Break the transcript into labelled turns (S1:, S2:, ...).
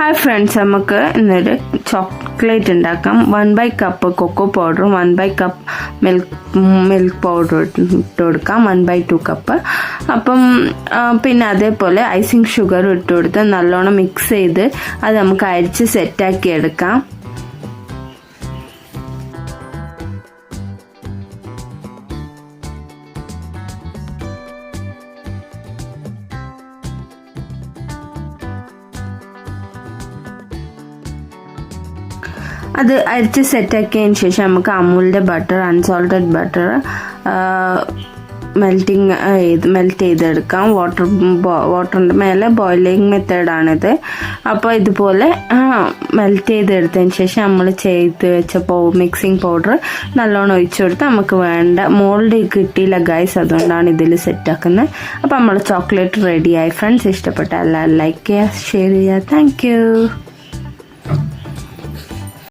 S1: Hi friends നമുക്ക് ഇന്നൊരു chocolate ഉണ്ടാക്കാം വൺ ബൈ കപ്പ് കൊക്കോ പൗഡറും one by cup milk milk powder ഇട്ട് കൊടുക്കാം. വൺ ബൈ ടു കപ്പ് അപ്പം പിന്നെ അതേപോലെ ഐസിങ് ഷുഗർ ഇട്ട് കൊടുത്ത് നല്ലോണം മിക്സ് ചെയ്ത് അത് നമുക്ക് അരിച്ച് സെറ്റാക്കി എടുക്കാം. അത് അരിച്ച് സെറ്റാക്കിയതിന് ശേഷം നമുക്ക് അമൂലിന്റെ ബട്ടർ അൺസോൾട്ടഡ് ബട്ടർ മെൽറ്റിങ് ചെയ്ത് മെൽറ്റ് ചെയ്തെടുക്കാം. വാട്ടർ വാട്ടറിന്റെ മേലെ ബോയിലിംഗ് മെത്തേഡാണിത് അപ്പോൾ ഇതുപോലെ മെൽറ്റ് ചെയ്തെടുത്തതിന് ശേഷം നമ്മൾ ചെയ്ത് വെച്ച മിക്സിംഗ് പൗഡർ നല്ലോണം ഒഴിച്ചു കൊടുത്ത് നമുക്ക് വേണ്ട മോൾഡ് കിട്ടിയില്ല ഗൈസ് അതുകൊണ്ടാണ് ഇതിൽ സെറ്റാക്കുന്നത് അപ്പോൾ നമ്മൾ ചോക്ലേറ്റ് റെഡിയായി ഫ്രണ്ട്സ് ഇഷ്ടപ്പെട്ട എല്ലാവരും ലൈക്ക് ചെയ്യുക ഷെയർ ചെയ്യുക. താങ്ക്